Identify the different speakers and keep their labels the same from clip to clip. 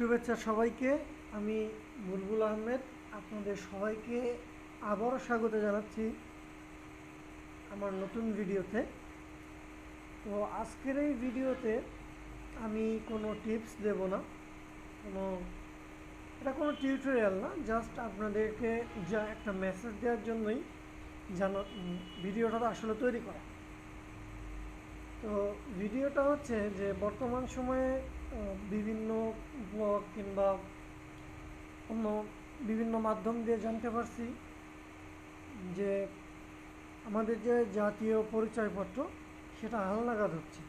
Speaker 1: শুভেচ্ছা সবাইকে। আমি বুলবুল আহমেদ। আপনাদের সবাইকে আবারও স্বাগত জানাচ্ছি আমার নতুন ভিডিওতে। তো আজকের এই ভিডিওতে আমি কোনো টিপস দেব না। কোনো, এটা কোনো টিউটোরিয়াল না। জাস্ট আপনাদেরকে যা একটা মেসেজ দেওয়ার জন্যই জানা, ভিডিওটা আসলে তৈরি করা। তো ভিডিওটা হচ্ছে যে বর্তমান সময়ে বিভিন্ন ব্লগ কিংবা অন্য বিভিন্ন মাধ্যম দিয়ে জানতে পারছি যে আমাদের যে জাতীয় পরিচয়পত্র, সেটা হালনাগাদ হচ্ছে।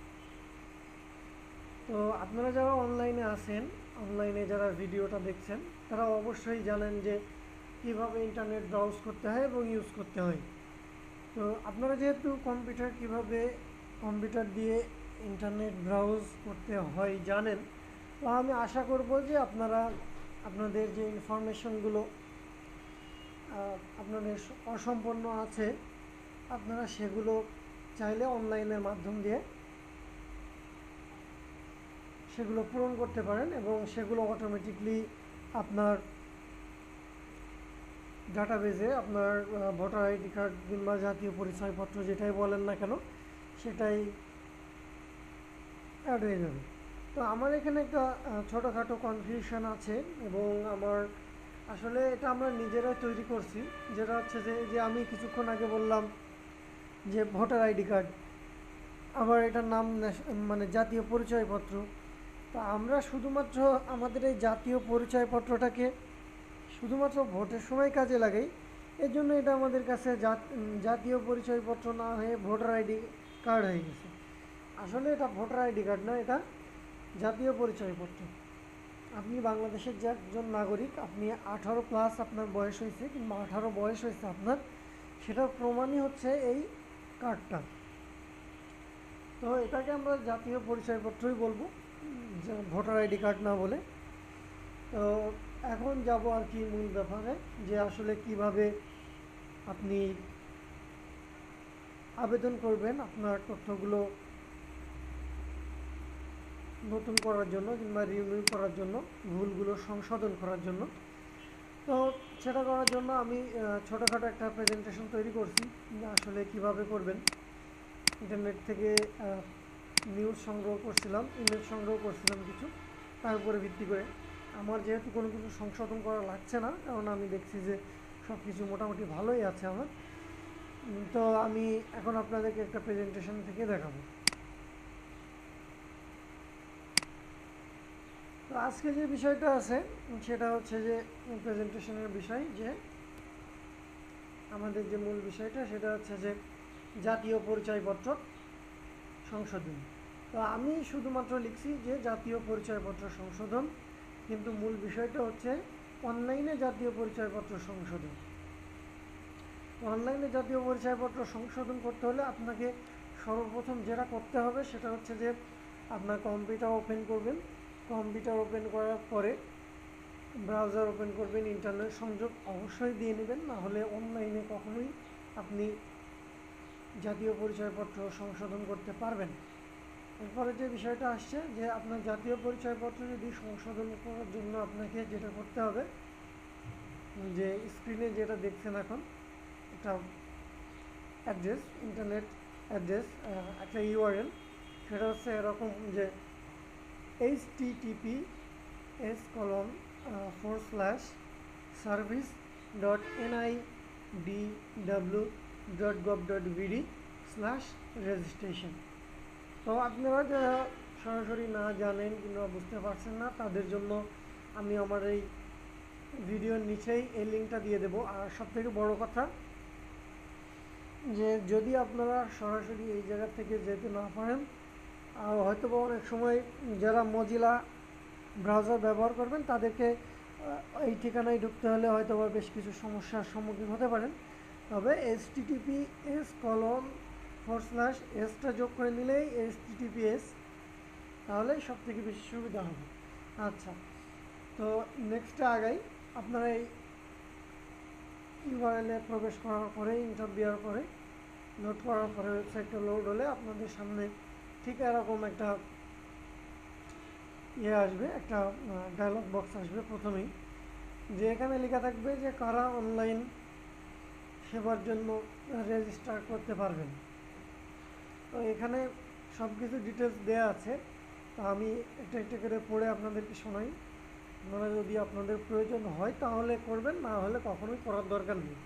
Speaker 1: তো আপনারা যারা অনলাইনে আছেন অনলাইনে যারা ভিডিওটা দেখছেন, তারা অবশ্যই জানেন যে কীভাবে ইন্টারনেট ব্রাউজ করতে হয় এবং ইউজ করতে হয়। তো আপনারা যেহেতু কম্পিউটার কীভাবে কম্পিউটার দিয়ে ইন্টারনেট ব্রাউজ করতে হয় জানেন, তো আমি আশা করব যে আপনারা আপনাদের যে ইনফরমেশনগুলো আপনাদের অসম্পন্ন আছে, আপনারা সেগুলো চাইলে অনলাইনের মাধ্যম দিয়ে সেগুলো পূরণ করতে পারেন এবং সেগুলো অটোমেটিকলি আপনার ডাটাবেজে আপনার ভোটার আইডি কার্ড কিংবা জাতীয় পরিচয়পত্র যেটাই বলেন না কেন, সেটাই অ্যাড হয়ে যাবে। তো আমার এখানে একটা ছোটোখাটো কনফিউশন আছে এবং আমার আসলে এটা আমরা নিজেরাই তৈরি করছি। যেটা হচ্ছে যে যে আমি কিছুক্ষণ আগে বললাম যে ভোটার আইডি কার্ড আবার এটার নাম মানে জাতীয় পরিচয়পত্র। তো আমরা শুধুমাত্র আমাদের এই জাতীয় পরিচয়পত্রটাকে শুধুমাত্র ভোটের সময় কাজে লাগাই, এর জন্য এটা আমাদের কাছে জাত- জাতীয় পরিচয়পত্র না হয়ে ভোটার আইডি কার্ড হয়ে গেছে। আসলে এটা ভোটার আইডি কার্ড না, এটা জাতীয় পরিচয়পত্র আপনি বাংলাদেশের যে একজন নাগরিক, আপনি আঠারো প্লাস আপনার বয়স হয়েছে কিংবা আঠারো বয়স হয়েছে আপনার, সেটার প্রমাণই হচ্ছে এই কার্ডটা। তো এটাকে আমরা জাতীয় পরিচয়পত্রই বলব, যে ভোটার আইডি কার্ড না বলে। তো এখন যাব আর কি মূল ব্যাপারে, যে আসলে কীভাবে আপনি আবেদন করবেন, আপনার তথ্যগুলো নতুন করার জন্য কিংবা রিনিউ করার জন্য, ভুলগুলো সংশোধন করার জন্য। তো সেটা করার জন্য আমি ছোটোখাটো একটা প্রেজেন্টেশন তৈরি করছি আসলে কীভাবে করবেন। ইন্টারনেট থেকে নিউজ সংগ্রহ করছিলাম ইমেজ সংগ্রহ করছিলাম কিছু, তার উপরে ভিত্তি করে। আমার যেহেতু কোনো কিছু সংশোধন করা লাগছে না, কারণ আমি দেখছি যে সব কিছু মোটামুটি ভালোই আছে আমার। তো আমি এখন আপনাদেরকে একটা প্রেজেন্টেশন থেকে দেখাবো। তো আজকে যে বিষয়টা আছে, সেটা হচ্ছে যে প্রেজেন্টেশনের বিষয়, যে আমাদের যে মূল বিষয়টা, সেটা হচ্ছে যে জাতীয় পরিচয়পত্র সংশোধন। তো আমি শুধুমাত্র লিখছি যে জাতীয় পরিচয়পত্র সংশোধন, কিন্তু মূল বিষয়টা হচ্ছে অনলাইনে জাতীয় পরিচয়পত্র সংশোধন। অনলাইনে জাতীয় পরিচয়পত্র সংশোধন করতে হলে আপনাকে সর্বপ্রথম যেটা করতে হবে, সেটা হচ্ছে যে আপনার কম্পিউটার ওপেন করবেন। কম্পিউটার ওপেন করার পরে ব্রাউজার ওপেন করবেন, ইন্টারনেট সংযোগ অবশ্যই দিয়ে নেবেন, না হলে অনলাইনে কখনোই আপনি জাতীয় পরিচয়পত্র সংশোধন করতে পারবেন এরপরে যে বিষয়টা আসছে, যে আপনার জাতীয় পরিচয়পত্র যদি সংশোধন করার জন্য আপনাকে যেটা করতে হবে, যে স্ক্রিনে যেটা দেখছেন এখন একটা অ্যাড্রেস, ইন্টারনেট অ্যাড্রেস একটা ইউআরএল সেটা হচ্ছে এরকম যে H TTP S colon four slash service dot NI D W dot gov dot BD slash registration তো আপনারা যারা সরাসরি না জানেন কিংবা বুঝতে পারছেন না, তাদের জন্য আমি আমার এই ভিডিওর নিচেই এই লিঙ্কটা দিয়ে দেবো। আর সবথেকে বড় কথা, যে যদি আপনারা সরাসরি এই জায়গা থেকে যেতে না পারেন আর হয়তো বা অনেক সময় যারা মজিলা ব্রাউজার ব্যবহার করবেন, তাদেরকে এই ঠিকানায় ঢুকতে হলে হয়তো বা বেশ কিছু সমস্যার সম্মুখীন হতে পারেন। তবে S TTP S colon four slash এসটা যোগ করে নিলেই এস টিটিপি এস তাহলেই সব থেকে বেশি সুবিধা হবে। আচ্ছা তো নেক্সটে আগাই। আপনারা এই ইউআরএলে প্রবেশ করার পরে দেওয়ার পরে লোড করার পরে ওয়েবসাইটটা লোড হলে আপনাদের সামনে ঠিক এরকম একটা ইয়ে আসবে, একটা ডায়লগ বক্স আসবে প্রথমেই, যে এখানে লেখা থাকবে যে কারা অনলাইন সেবার জন্য রেজিস্টার করতে পারবেন। তো এখানে সব কিছু ডিটেলস দেওয়া আছে, তা আমি একটা একটা করে পড়ে আপনাদেরকে শোনাই। আপনারা যদি আপনাদের প্রয়োজন হয় তাহলে করবেন, না হলে কখনোই করার দরকার নেই।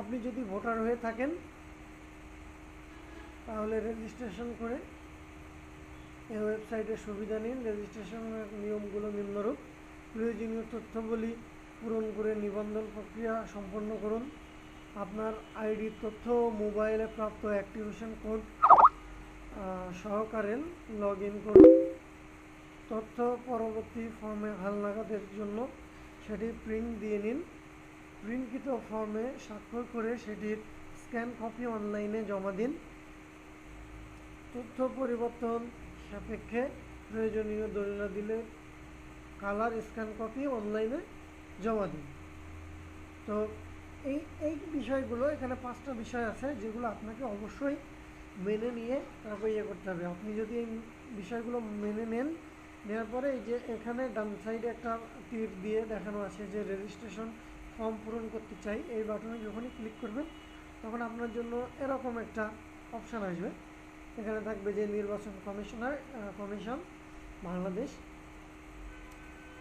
Speaker 1: আপনি যদি ভোটার হয়ে থাকেন তাহলে রেজিস্ট্রেশন করে এই ওয়েবসাইটের সুবিধা নিন। রেজিস্ট্রেশনের নিয়মগুলো নিম্নরূপ। প্রয়োজনীয় তথ্যগুলি পূরণ করে নিবন্ধন প্রক্রিয়া সম্পন্ন করুন। আপনার আইডি তথ্য মোবাইলে প্রাপ্ত অ্যাক্টিভেশন কোড সহকারে লগ ইন করুন। তথ্য পরবর্তী ফর্মে হালনাগাদের জন্য সেটি প্রিন্ট দিয়ে নিন। প্রিন্টকৃত ফর্মে স্বাক্ষর করে সেটির স্ক্যান কপি অনলাইনে জমা দিন। তথ্য পরিবর্তন সাপেক্ষে প্রয়োজনীয় দলিল দিলে কালার স্ক্যান কপি অনলাইনে জমা দিন। তো এই এই বিষয়গুলো, এখানে পাঁচটা বিষয় আছে যেগুলো আপনাকে অবশ্যই মেনে নিয়ে তারপর ইয়ে করতে হবে। আপনি যদি এই বিষয়গুলো মেনে নেন, নেওয়ার পরে এই যে এখানে ডান সাইডে একটা তীর দিয়ে দেখানো আছে যে রেজিস্ট্রেশন ফর্ম পূরণ করতে চাই, এই বাটনে যখনই ক্লিক করবেন, তখন আপনার জন্য এরকম একটা অপশান আসবে। এখানে থাকবে যে নির্বাচন কমিশনার কমিশন বাংলাদেশ।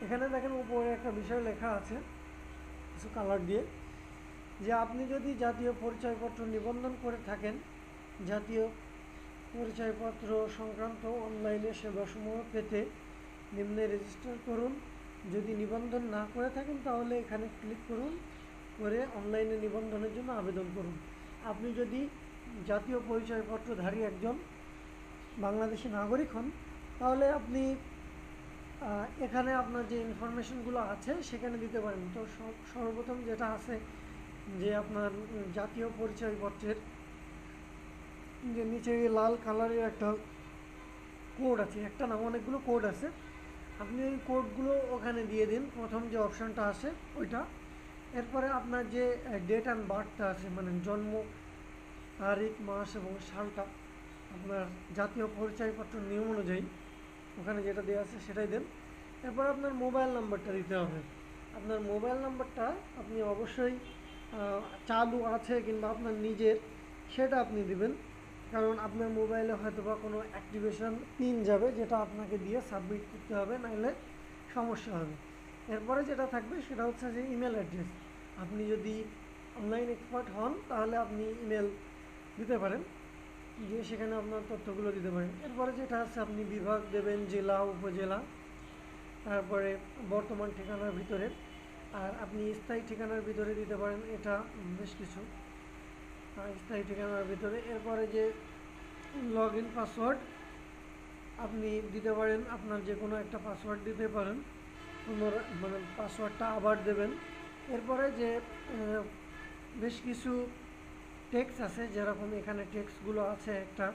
Speaker 1: এখানে দেখেন উপরে একটা বিষয় লেখা আছে, কিছু কালার দিয়ে, যে আপনি যদি জাতীয় পরিচয়পত্র নিবন্ধন করে থাকেন, জাতীয় পরিচয়পত্র সংক্রান্ত অনলাইনে সেবাসমূহ পেতে নিম্নে রেজিস্টার করুন। যদি নিবন্ধন না করে থাকেন, তাহলে এখানে ক্লিক করুন, করে অনলাইনে নিবন্ধনের জন্য আবেদন করুন। আপনি যদি জাতীয় পরিচয়পত্রধারী একজন বাংলাদেশি নাগরিক হন, তাহলে আপনি এখানে আপনার যে ইনফরমেশনগুলো আছে সেখানে দিতে পারেন। তো সর্বপ্রথম যেটা আছে যে আপনার জাতীয় পরিচয়পত্রের যে নিচে লাল কালারের একটা কোড আছে, একটা না অনেকগুলো কোড আছে। আপনি ওই কোডগুলো ওখানে দিয়ে দিন, প্রথম যে অপশানটা আছে ওইটা। এরপরে আপনার যে ডেট অ্যান্ড বার্থটা আছে মানে জন্ম তারিখ, মাস এবং সালটা আপনার জাতীয় পরিচয়পত্র নিয়ম অনুযায়ী ওখানে যেটা দেওয়া আছে সেটাই দেন। এরপর আপনার মোবাইল নাম্বারটা দিতে হবে। আপনার মোবাইল নাম্বারটা আপনি অবশ্যই চালু আছে কিংবা আপনার নিজের সেটা আপনি দিবেন। কারণ আপনার মোবাইলে হয়তো বা কোনো অ্যাক্টিভেশন পিন যাবে যেটা আপনাকে দিয়ে সাবমিট করতে হবে, নাহলে সমস্যা হবে। এরপরে যেটা থাকবে সেটা হচ্ছে যে ইমেল অ্যাড্রেস। আপনি যদি অনলাইন এক্সপার্ট হন, তাহলে আপনি ইমেল দিতে পারেন। দিয়ে সেখানে আপনার তথ্যগুলো দিতে পারেন। এরপরে যেটা আছে, আপনি বিভাগ দেবেন জেলা, উপজেলা, তারপরে বর্তমান ঠিকানার ভিতরে। আর আপনি স্থায়ী ঠিকানার ভিতরে দিতে পারেন, এটা বেশ কিছু। স্থায়ী ঠিকানার ভিতরে। এরপরে যে লগ ইন পাসওয়ার্ড আপনি দিতে পারেন, আপনার যে কোনো একটা পাসওয়ার্ড দিতে পারেন। মানে পাসওয়ার্ডটা আবার দেবেন। এরপরে যে বেশ কিছু টেক্স আছে, যেরকম এখানে টেক্সগুলো আছে একটা,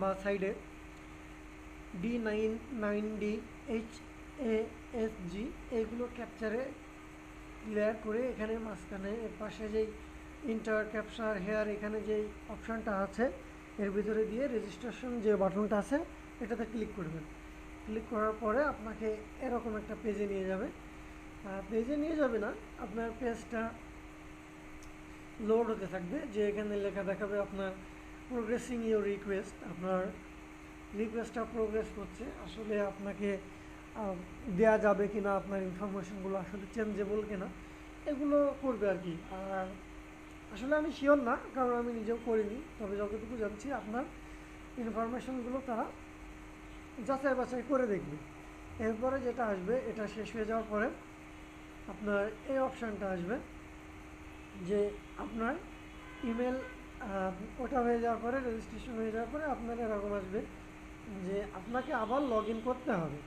Speaker 1: বা সাইডে D nine nine D H A S G এইগুলো ক্যাপচারে ক্লিয়ার করে এখানে মাঝখানে, এর পাশে যেই ইন্টার ক্যাপচার হেয়ার এখানে যেই অপশানটা আছে, এর ভিতরে দিয়ে রেজিস্ট্রেশন যে বাটনটা আছে, এটাতে ক্লিক করবেন। ক্লিক করার পরে আপনাকে এরকম একটা পেজে নিয়ে যাবে। পেজে নিয়ে যাবে না, আপনার পেজটা লোড হতে থাকবে, যে এখানে লেখা দেখাবে আপনার প্রোগ্রেসিং ইউর রিকোয়েস্ট আপনার রিকোয়েস্টটা প্রোগ্রেস করছে আসলে আপনাকে দেয়া যাবে কি না আপনার ইনফরমেশনগুলো আসলে চেঞ্জেবল কিনা, এগুলো করবে আর কি। আর আসলে আমি শিওর না, কারণ আমি নিজেও করিনি, তবে যতটুকু জানছি আপনার ইনফরমেশনগুলো তারা যাচাই বাছাই করে দেখবে। এরপরে যেটা আসবে, এটা শেষ হয়ে যাওয়ার পরে আপনার এই অপশানটা আসবে। যে আপনার ইমেল ওটা হয়ে যাওয়ার পরে রেজিস্ট্রেশন হয়ে যাওয়ার পরে আপনার এরকম আসবে যে আপনাকে আবার লগ করতে হবে।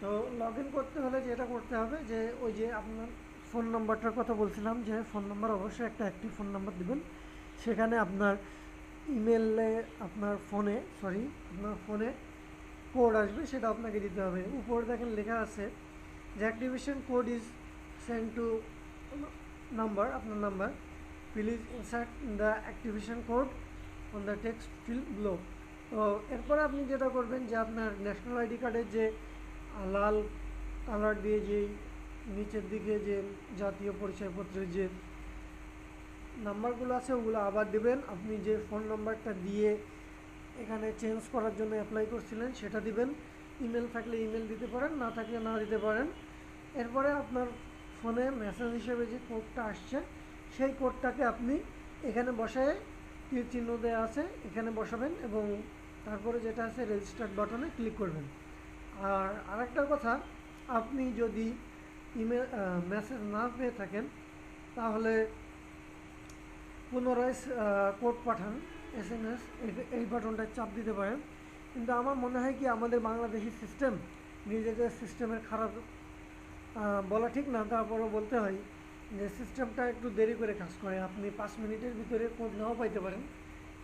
Speaker 1: তো লগ করতে হলে যেটা করতে হবে যে ওই যে আপনার ফোন নাম্বারটার কথা বলছিলাম যে ফোন নাম্বার অবশ্যই একটা অ্যাক্টিভ ফোন নাম্বার দেবেন। সেখানে আপনার ইমেলে আপনার ফোনে সরি আপনার ফোনে কোড আসবে, সেটা আপনাকে দিতে হবে। উপরে দেখেন লেখা আছে যে activation code is send to number আপনার number please insert the activation code on the text field below তো এরপরে আপনি যেটা করবেন যে আপনার ন্যাশনাল আইডি কার্ডের যে লাল কালার দিয়ে যে নিচের দিকে যে জাতীয় পরিচয়পত্রের যে নাম্বারগুলো আছে, ওগুলো আবার দেবেন। আপনি যে ফোন নাম্বারটা দিয়ে এখানে চেঞ্জ করার জন্য অ্যাপ্লাই করছিলেন, সেটা দিবেন। ইমেল থাকলে ইমেল দিতে পারেন, না থাকলে না দিতে পারেন। এরপরে আপনার ফোনে মেসেজ হিসেবে যে কোডটা আসছে, সেই কোডটাকে আপনি এখানে বসায় তীর চিহ্ন দেওয়া আছে, এখানে বসাবেন এবং তারপরে যেটা আছে রেজিস্টার্ড বাটনে ক্লিক করবেন। আর আরেকটা কথা, আপনি যদি ইমেল মেসেজ না পেয়ে থাকেন, তাহলে পুনরায় কোড পাঠান এস এম এস এই বাটনটায় চাপ দিতে পারেন। কিন্তু আমার মনে হয় কি, আমাদের বাংলাদেশি সিস্টেম নিজেদের সিস্টেমের খারাপ বলা ঠিক না, তারপরও বলতে হয় যে সিস্টেমটা একটু দেরি করে কাজ করে। আপনি পাঁচ মিনিটের ভিতরে কোড নাও পাইতে পারেন,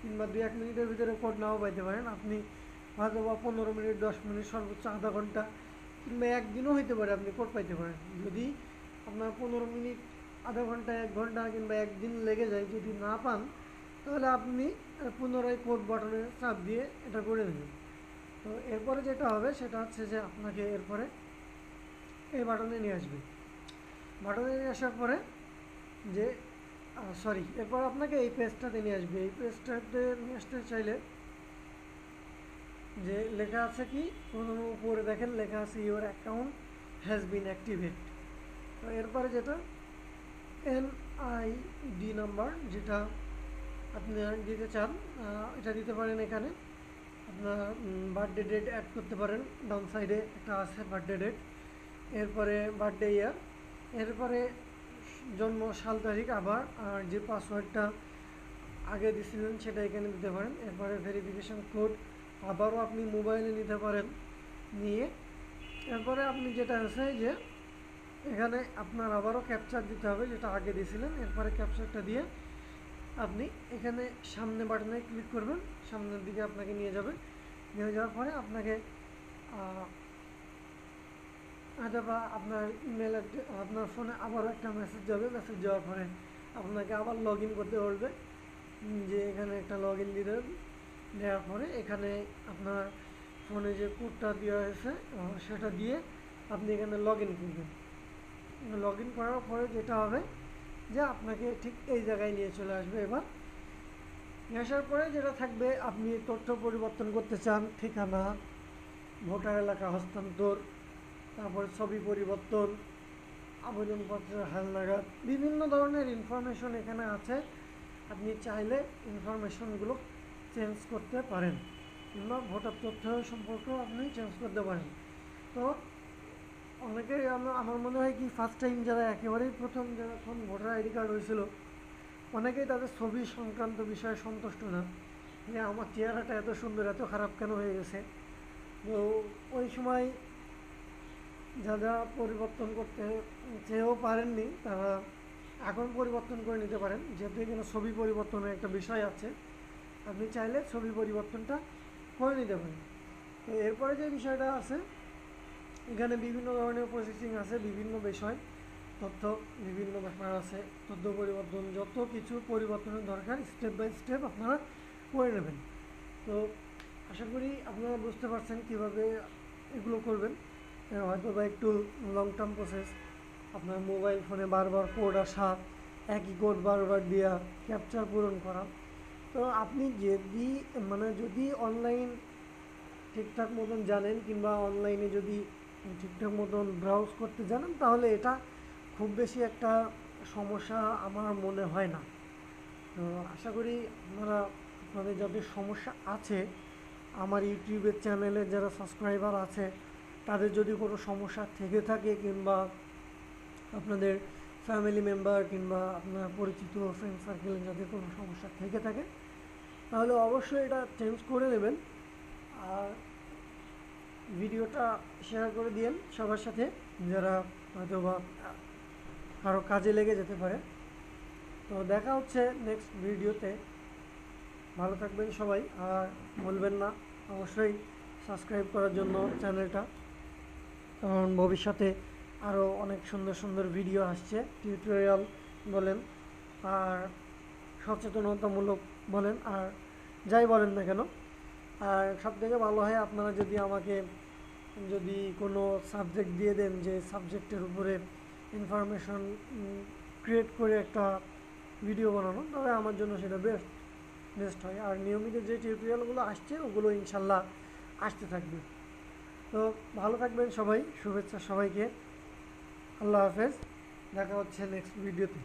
Speaker 1: কিংবা দু এক মিনিটের ভিতরে কোড নাও পাইতে পারেন। আপনি হয়তো বা পনেরো মিনিট, দশ মিনিট, সর্বোচ্চ আধা ঘণ্টা, কিংবা একদিনও হইতে পারে আপনি কোড পাইতে পারেন। যদি আপনার পনেরো মিনিট, আধা ঘণ্টা, এক ঘণ্টা, কিংবা একদিন লেগে যায় যদি না পান, তাহলে আপনি পুনরায় কোড বাটনে চাপ দিয়ে এটা করে নেবেন। তো এরপরে যেটা হবে সেটা হচ্ছে যে আপনাকে এরপরে এই বাটনে নিয়ে আসবে। বাটনে নিয়ে আসার পরে যে সরি এরপর আপনাকে এই পেজটাতে নিয়ে আসবে। এই পেজটাতে নিয়ে আসতে চাইলে যে লেখা আছে কি প্রথম উপরে দেখেন, লেখা আছে your account has been activate তো এরপরে যেটা এন আই ডি নাম্বার যেটা আপনি দিতে চান এটা দিতে পারেন এখানে। আপনার বার্থডে ডেট অ্যাড করতে পারেন। ডাউন সাইডে একটা আছে বার্থডে ডেট এরপরে বার্থডে ইয়ার এরপরে জন্ম সাল তারিখ আবার, আর যে পাসওয়ার্ডটা আগে দিয়েছিলেন সেটা এখানে দিতে পারেন। এরপরে ভেরিফিকেশন কোড আবারও আপনি মোবাইলে নিতে পারেন নিয়ে। এরপরে আপনি যেটা আছে যে, এখানে আপনার আবারও ক্যাপচার দিতে হবে যেটা আগে দিয়েছিলেন এরপরে ক্যাপচারটা দিয়ে আপনি এখানে সামনে বাটনে ক্লিক করবেন। সামনের দিকে আপনাকে নিয়ে যাবে। নিয়ে যাওয়ার পরে আপনাকে হয়তো আপনার ইমেল আপনার ফোনে আবারও একটা মেসেজ যাবে মেসেজ যাওয়ার পরে আপনাকে আবার লগ করতে বলবে যে এখানে একটা লগ ইন দিলেন দেওয়ার পরে এখানে আপনার ফোনে যে কোডটা দেওয়া হয়েছে সেটা দিয়ে আপনি এখানে লগ ইন করবেন। লগ ইন করার পরে যেটা হবে যে আপনাকে ঠিক এই জায়গায় নিয়ে চলে আসবে এবার। নিয়ে আসার পরে যেটা থাকবে, আপনি তথ্য পরিবর্তন করতে চান, ঠিকানা, ভোটার এলাকা হস্তান্তর তারপরে ছবি পরিবর্তন আবেদনপত্রের হালনাগাদ, বিভিন্ন ধরনের ইনফরমেশন এখানে আছে। আপনি চাইলে ইনফরমেশনগুলো চেঞ্জ করতে পারেন কিংবা ভোটার তথ্য সম্পর্কেও আপনি চেঞ্জ করতে পারেন। তো অনেকেই আমার মনে হয় কি ফার্স্ট টাইম যারা একেবারেই প্রথম যখন ভোটার আইডি কার্ড হয়েছিল, অনেকেই তাদের ছবি সংক্রান্ত বিষয়ে সন্তুষ্ট না। যে আমার চেহারাটা এত সুন্দর, এত খারাপ কেন হয়ে গেছে? তো ওই সময় যারা পরিবর্তন করতে চেয়েও পারেননি, তারা এখন পরিবর্তন করে নিতে পারেন। যেহেতু এখানে ছবি পরিবর্তনের একটা বিষয় আছে, আপনি চাইলে ছবি পরিবর্তনটা করে নিতে পারেন। তো এরপরে যে বিষয়টা আছে, এখানে বিভিন্ন ধরনের প্রসেসিং আছে, বিভিন্ন বিষয়, তথ্য, বিভিন্ন ব্যাপার আছে, তথ্য পরিবর্তন, যত কিছু পরিবর্তনের দরকার স্টেপ বাই স্টেপ আপনারা করে নেবেন। তো আশা করি আপনারা বুঝতে পারছেন কীভাবে এগুলো করবেন। হয়তো বা একটু লং টার্ম প্রসেস আপনার মোবাইল ফোনে বারবার কোড আসা, একই কোড বারবার দেওয়া ক্যাপচার পূরণ করা। তো আপনি যদি মানে যদি অনলাইন ঠিকঠাক মতন জানেন কিংবা অনলাইনে যদি ঠিকঠাক মতন ব্রাউজ করতে জানেন, তাহলে এটা খুব বেশি একটা সমস্যা আমার মনে হয় না। তো আশা করি আপনারা, আপনাদের যাদের সমস্যা আছে, আমার ইউটিউবের চ্যানেলে যারা সাবস্ক্রাইবার আছে তাদের যদি কোনো সমস্যা থেকে থাকে কিংবা আপনাদের ফ্যামিলি মেম্বার কিংবা আপনার পরিচিত ফ্রেন্ড সার্কেলে যাদের কোনো সমস্যা থেকে থাকে, তাহলে অবশ্যই এটা চেঞ্জ করে নেবেন। আর ভিডিওটা শেয়ার করে দিয়েন সবার সাথে, যারা হয়তো বা কারও কাজে লেগে যেতে পারে। তো দেখা হচ্ছে নেক্সট ভিডিওতে। ভালো থাকবেন সবাই, আর বলবেন না, অবশ্যই সাবস্ক্রাইব করার জন্য চ্যানেলটা কারণ ভবিষ্যতে আরও অনেক সুন্দর সুন্দর ভিডিও আসছে টিউটোরিয়াল বলেন, আর সচেতনতামূলক বলেন, আর যাই বলেন না কেন, আর সব থেকে ভালো হয় আপনারা যদি আমাকে, যদি কোনো সাবজেক্ট দিয়ে দেন যে সাবজেক্টের উপরে ইনফরমেশন ক্রিয়েট করে একটা ভিডিও বানানো, তবে আমার জন্য সেটা বেস্ট বেস্ট হয়। আর নিয়মিত যে টিউটোরিয়ালগুলো আসছে, ওগুলো ইনশাল্লাহ আসতে থাকবে। তো ভালো থাকবেন সবাই শুভেচ্ছা সবাইকে। আল্লাহ হাফেজ দেখা হচ্ছে নেক্সট ভিডিওতে